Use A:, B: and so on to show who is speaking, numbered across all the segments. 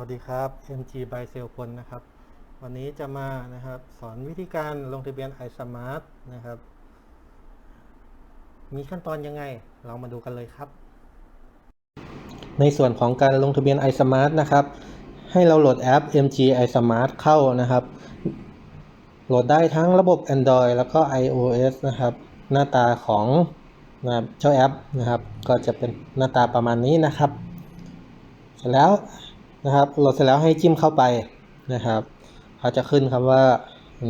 A: วัสดีครับ MG by s a l พลนะครับ วันนี้จะมานะครับสอนวิธีการลงทะเบียน iSmart นะครับ มีขั้นตอนยังไง เรามาดูกันเลยครับ ในส่วนของการลงทะเบียน iSmart นะครับ ให้เราโหลดแอป MG iSmart เข้านะครับ โหลดได้ทั้งระบบ Android แล้วก็ iOS นะครับ หน้าตาของนะเจ้าแอปนะครับ ก็จะเป็นหน้าตาประมาณนี้นะครับ เสร็จแล้ว นะครับโหลดเสร็จแล้วให้จิ้มเข้าไปนะครับเขาจะขึ้นคำว่า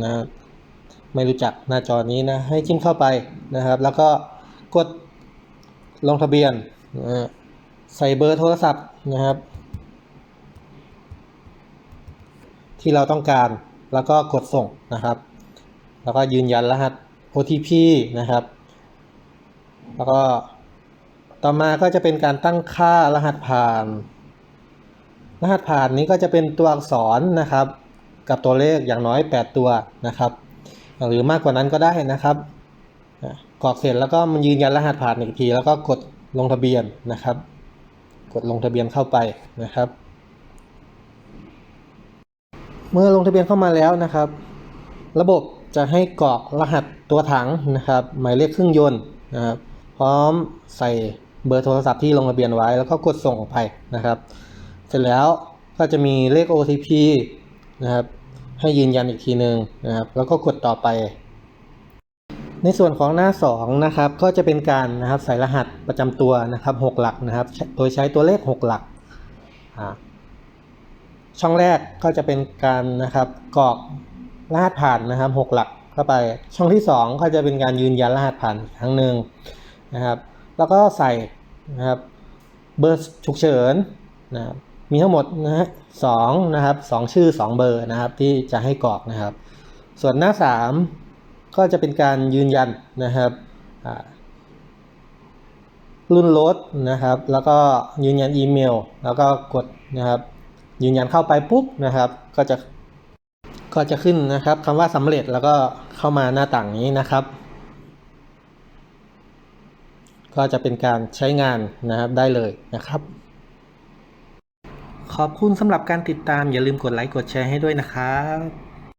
A: นะไม่รู้จักหน้าจอนี้นะให้จิ้มเข้าไปนะครับ แล้วก็กดลงทะเบียนนะใส่เบอร์โทรศัพท์นะครับ ที่เราต้องการแล้วก็กดส่งนะครับ แล้วก็ยืนยันรหัส OTP นะครับ แล้วก็ต่อมาก็จะเป็นการตั้งค่ารหัสผ่าน รหัสผ่านนี้ก็จะเป็นตัวอักษรนะครับ กับตัวเลขอย่างน้อย 8 ตัวนะครับ หรือมากกว่านั้นก็ได้นะครับกรอกเสร็จแล้วก็มันยืนยันรหัสผ่านอีกที แล้วก็กดลงทะเบียนนะครับ กดลงทะเบียนเข้าไปนะครับ เมื่อลงทะเบียนเข้ามาแล้วนะครับ ระบบจะให้กรอกรหัสตัวถังนะครับ หมายเลขเครื่องยนต์นะครับ พร้อมใส่เบอร์โทรศัพท์ที่ลงทะเบียนไว้ แล้วก็กดส่งออกไปนะครับ เสร็จแล้วก็จะมีเลข OTP นะครับ ให้ยืนยันอีกทีหนึ่งนะครับ แล้วก็กดต่อไป ในส่วนของหน้า 2 นะครับ ก็จะเป็นการนะครับใส่รหัสประจำตัวนะครับ 6 หลักนะครับ โดยใช้ตัวเลข 6 หลัก ช่องแรกก็จะเป็นการนะครับกรอกรหัสผ่านนะครับ 6 หลักเข้าไป ช่องที่ 2 ก็จะเป็นการยืนยันรหัสผ่านครั้งหนึ่งนะครับ แล้วก็ใส่นะครับเบอร์ฉุกเฉินนะครับ มีทั้งหมดนะฮะสองนะครับสองชื่อสองเบอร์นะครับที่จะให้กรอกนะครับ ส่วนหน้าสามก็จะเป็นการยืนยันนะครับรุ่นรถนะครับ แล้วก็ยืนยันอีเมล แล้วก็กดนะครับ ยืนยันเข้าไปปุ๊บนะครับ ก็จะก็จะขึ้นนะครับคำว่าสำเร็จแล้วก็เข้ามาหน้าต่างนี้นะครับ ก็จะเป็นการใช้งานนะครับได้เลยนะครับ ขอบคุณสำหรับการติดตามอย่าลืมกดไลค์กดแชร์ให้ด้วยนะครับ